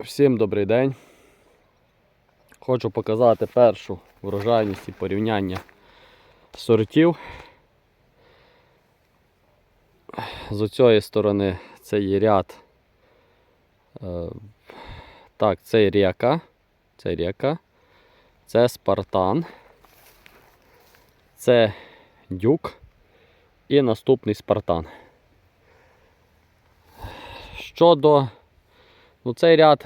Всім добрий день. Хочу показати першу врожайність і порівняння сортів. З цієї сторони це є ряд. е, Так, це река. Це река. Це Спартан. Це дюк. І наступний Спартан. Щодо Ну, цей ряд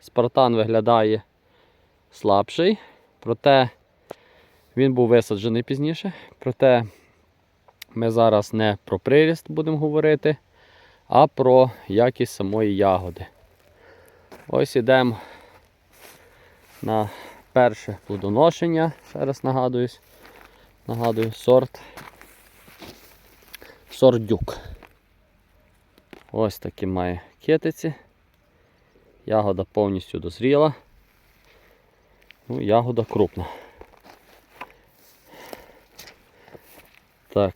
Спартан виглядає слабший, проте він був висаджений пізніше. Проте ми зараз не про приріст будемо говорити, а про якість самої ягоди. Ось ідемо на перше плодоношення, ще раз нагадуюсь. Нагадую, сорт сорт дюк. Ось такі має китиці. Ягода повністю дозріла. Ну, ягода крупна. Так,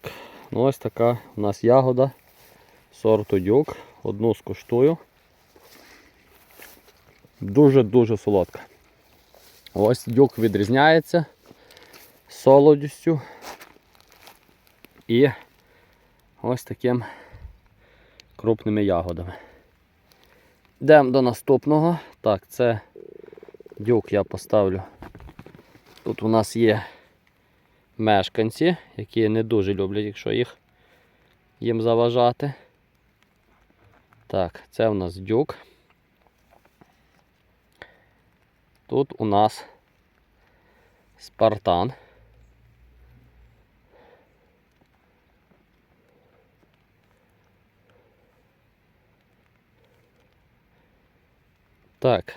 ну ось така у нас ягода сорту дюк. Одну скуштую. Дуже-дуже солодка. Ось дюк відрізняється солодістю і ось таким крупними ягодами. Йдемо до наступного. Так, це дюк я поставлю. Тут у нас є мешканці, які не дуже люблять, якщо їх їм заважати. Так, це у нас дюк. Тут у нас спартан. Так.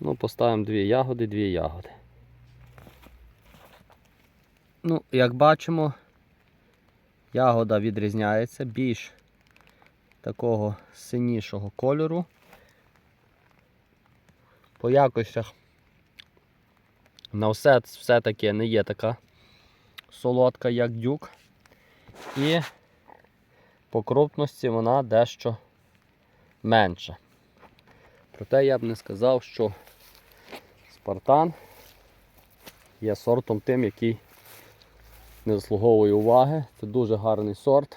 Ну, поставимо дві ягоди, дві ягоди. Ну, як бачимо, ягода відрізняється більш такого синішого кольору. По якостях на все, все-таки не є така солодка, як дюк. І по крупності вона дещо менша. Проте я б не сказав, що Спартан є сортом тим, який не заслуговує уваги. Це дуже гарний сорт.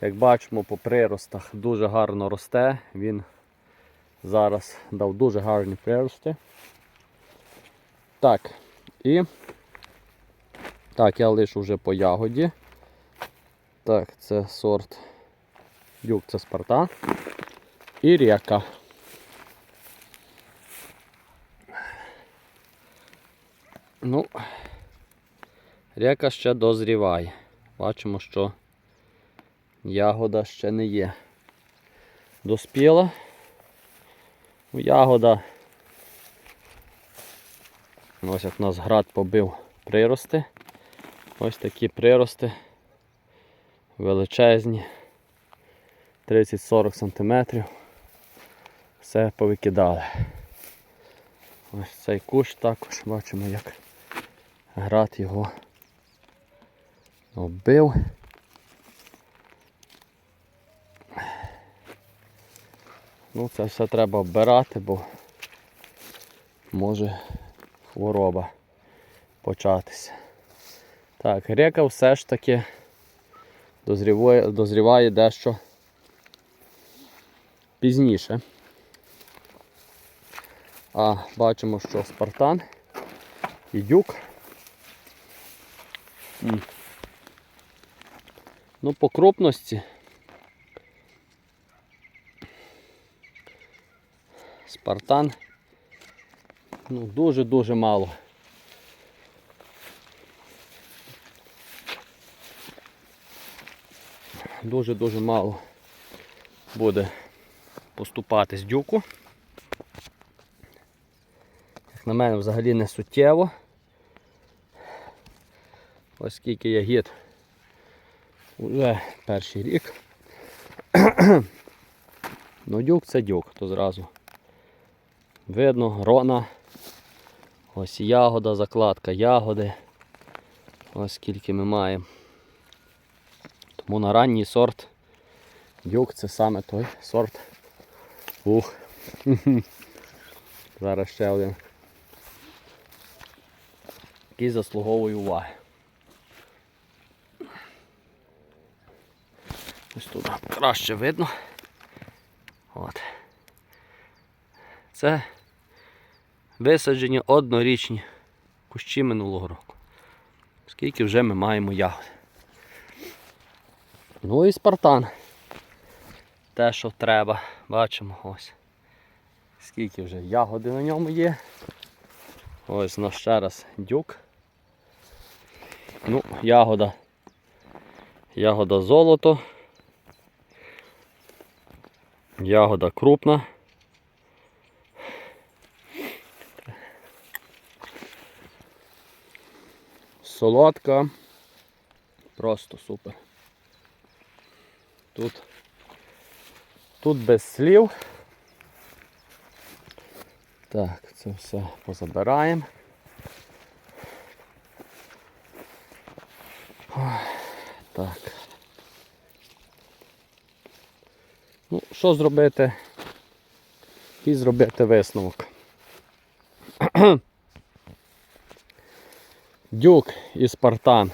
Як бачимо, по приростах дуже гарно росте. Він зараз дав дуже гарні прирости. Так, і так, я лишу вже по ягоді. Так, це сорт Дюк, це Спартан. І река. Ну, река ще дозріває. Бачимо, що ягода ще не є. Доспіла. Ну, Ягода. Ось як у нас град побив прирости. Ось такі прирости величезні. 30-40 см. Все повикидали. Ось цей кущ також бачимо, як град його оббив. Ну це все треба оббирати, бо може хвороба початися. Так, река все ж таки дозріває, дозріває дещо пізніше. А бачимо, що Спартан і дюк. Ну, по крупності. Спартан. Ну, дуже-дуже мало. Дуже-дуже мало буде поступати з дюку. Як на мене взагалі не суттєво. Ось скільки ягід вже перший рік. ну дюк це дюк, то зразу. Видно, грона. Ось ягода, закладка ягоди. Ось скільки ми маємо. Тому на ранній сорт дюк це саме той сорт Ух. Зараз ще один. Який заслуговує уваги. Ось тут краще видно. От. Це висаджені однорічні кущі минулого року. Скільки вже ми маємо ягод. Ну і спартан. Те, що треба. Бачимо ось. Скільки вже ягоди на ньому є. Ось у нас ще раз дюк. Ну, ягода. Ягода золото. Ягода крупна. Солодка. Просто супер. Тут, тут без слів. Так, це все позабираємо. Так. Ну, що зробити? І зробити висновок. Дюк і Спартан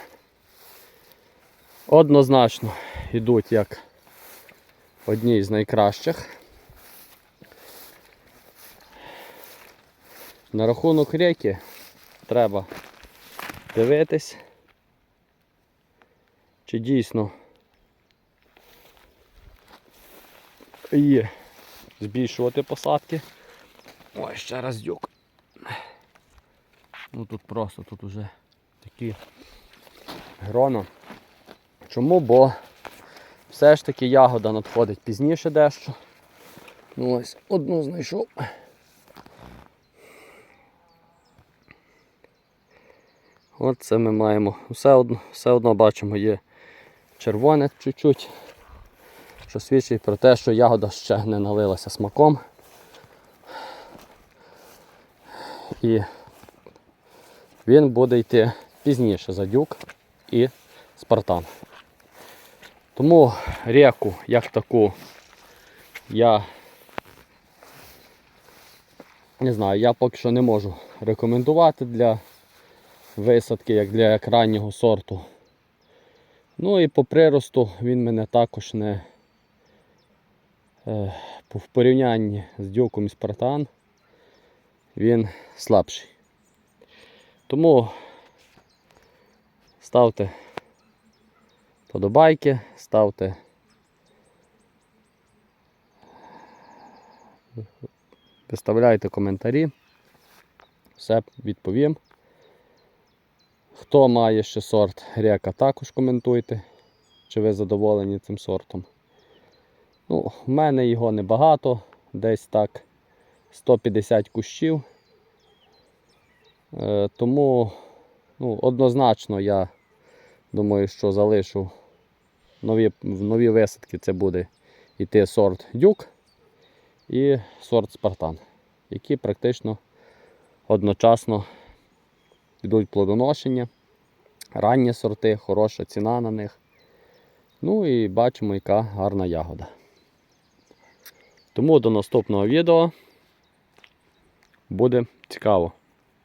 однозначно йдуть як одні з найкращих. На рахунок рейки треба дивитись, чи дійсно є збільшувати посадки. Ой, ще раз дюк. Ну тут просто тут уже такі грона. Чому? Бо все ж таки ягода надходить пізніше дещо. Ну ось одну знайшов. От це ми маємо. Все одно, все одно бачимо, є червоне чуть-чуть, що свідчить про те, що ягода ще не налилася смаком. І він буде йти пізніше за дюк і спартан. Тому реку як таку я не знаю, я поки що не можу рекомендувати для висадки, як для як сорту. Ну і по приросту він мене також не в порівнянні з дюком і спартан він слабший. Тому ставте подобайки, ставте виставляйте коментарі. Все відповім. Хто має ще сорт река, також коментуйте, чи ви задоволені цим сортом. Ну, в мене його небагато, десь так 150 кущів. Е, тому ну, однозначно я думаю, що залишу нові, в нові висадки це буде йти сорт дюк і сорт спартан, які практично одночасно йдуть плодоношення. Ранні сорти, хороша ціна на них. Ну і бачимо, яка гарна ягода. Тому до наступного відео буде цікаво.